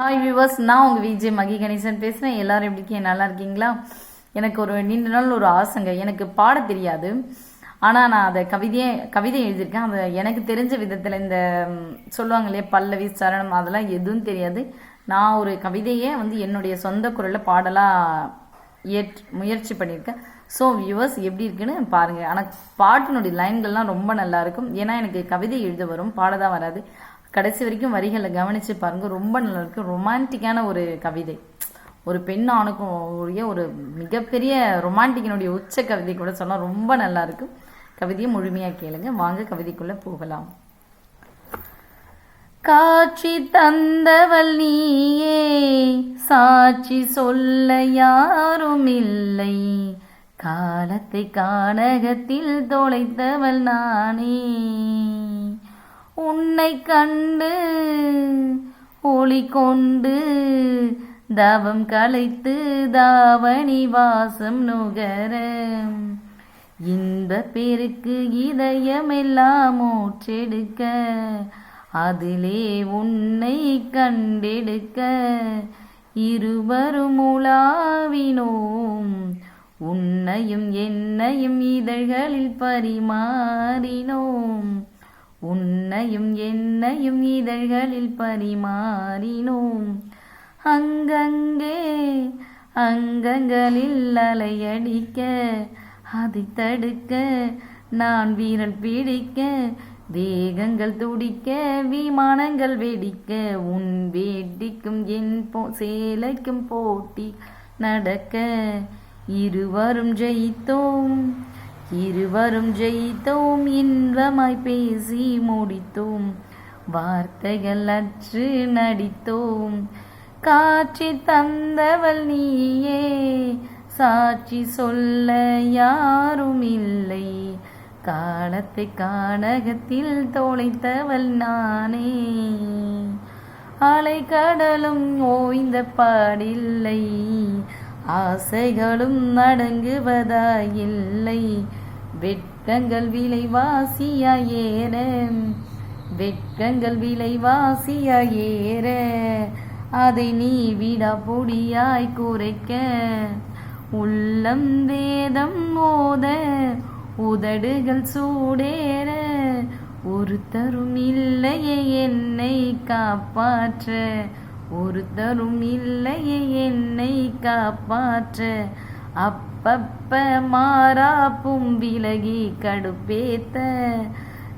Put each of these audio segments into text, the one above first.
Hi viewers நான் உங்கள் விஜய் மகி கணேசன் பேசுகிறேன் எல்லோரும் எப்படி நல்லா இருக்கீங்களா? எனக்கு ஒரு நீண்ட நாள் ஒரு ஆசைங்க. எனக்கு பாட தெரியாது. ஆனால் நான் அதை கவிதையே கவிதை எழுதியிருக்கேன். அதை எனக்கு தெரிஞ்ச விதத்தில் இந்த சொல்லுவாங்க இல்லையா? பல்லவி சரணம் அதெல்லாம் எதுவும் தெரியாது. நான் ஒரு கவிதையே வந்து என்னுடைய சொந்த குரலில் பாடலாக இயற் முயற்சி பண்ணியிருக்கேன். ஸோ வியூவர்ஸ் எப்படி இருக்குன்னு பாருங்கள் ஆனால் பாட்டினுடைய லைன்கள்லாம் ரொம்ப நல்லாயிருக்கும் ஏன்னா எனக்கு கவிதை எழுத வரும். பாட தான் வராது. கடைசி வரைக்கும் வரிகளை கவனித்து பாருங்க. ரொம்ப நல்லா இருக்கும் ரொமான்டிக்கான ஒரு கவிதை. ஒரு பெண் ஆணுக்கும் உரிய ஒரு மிகப்பெரிய ரொமான்டிக்கினுடைய உச்ச கவிதை கூட சொன்னால் ரொம்ப நல்லா இருக்கும் கவிதையை முழுமையாக கேளுங்க. வாங்க கவிதைக்குள்ளே போகலாம். காட்சி தந்தவள் நீயே சாட்சி சொல்ல யாரும் இல்லை காலத்தை கானகத்தில் தொலைத்தவள் நானே. உன்னை கண்டு ஒளி கொண்டு தவம் கலைத்து தாவணி வாசம் நுகர. இந்த பேருக்கு இதயமெல்லாம் மூற்றெடுக்க அதிலே உன்னை கண்டெடுக்க. இருவரும் உலாவினோம். உன்னையும் என்னையும் இதழ்களில் பரிமாறினோம். உன்னையும் என்னையும் இதழ்களில் பரிமாறினோம் அங்கங்கே அங்கங்களில் அலையடிக்க அதை தடுக்க நான் வீரன் பிடிக்க வேகங்கள் துடிக்க விமானங்கள் வெடிக்க உன் வேட்டிக்கும் என் போ சேலைக்கும் போட்டி நடக்க இருவரும் ஜெயித்தோம். இருவரும் ஜெயித்தோம் இன்பமாய் பேசி முடித்தோம். வார்த்தைகள் அற்று நடித்தோம். காட்சி தந்தவள் நீயே சாட்சி சொல்ல யாரும் இல்லை காலத்தை கானகத்தில் தொலைத்தவள் நானே. அலை கடலும் ஓய்ந்த பாடில்லை. ஆசைகளும் அடங்குவதாயில்லை. வெட்கங்கள் விலைவாசியாயேற வெட்கங்கள் விலைவாசியாயேற அதை நீ விடா பொடியாய் குறைக்க. உள்ளம் வேதம் மோத. உதடுகள் சூடேற. ஒருத்தரும் இல்லையே என்னை காப்பாற்ற. ஒருத்தரும் இல்லையே என்னை காப்பாற்ற. அப்பப்ப மாறாப்பும் விலகி கடுப்பேத்த.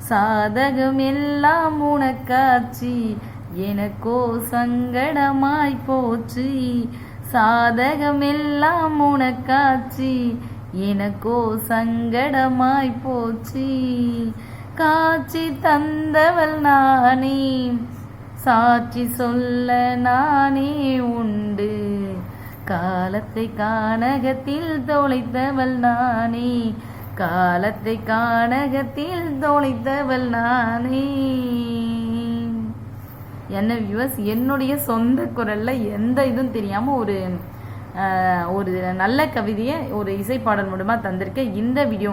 சாதகம் எல்லாம் உனக்காச்சி எனக்கோ சங்கடமாய் போச்சு. சாதகம் எல்லாம் உனக்காச்சி எனக்கோ சங்கடமாய் போச்சு. காட்சி தந்தவள் நானே சாட்சி சொல்ல நானே உண்டு. காலத்தை கானகத்தில் தொலைத்தவள் நானே. காலத்தை கானகத்தில் தொலைத்தவள் நானே. என்ன வியூவர்ஸ் என்னுடைய சொந்த குரல்ல எந்த இதுவும் தெரியாம ஒரு ஒரு நல்ல கவிதையை ஒரு இசைப்பாடல் மூலமா தந்திருக்கேன் இந்த வீடியோ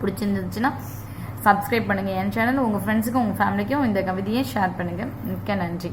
பிடிச்சிருந்துச்சுன்னா சப்ஸ்கிரைப் பண்ணுங்கள் என் சேனல் உங்கள் ஃப்ரெண்ட்ஸுக்கும் உங்கள் ஃபேமிலிக்கும் இந்த கவிதையை ஷேர் பண்ணுங்கள் மிக்க நன்றி.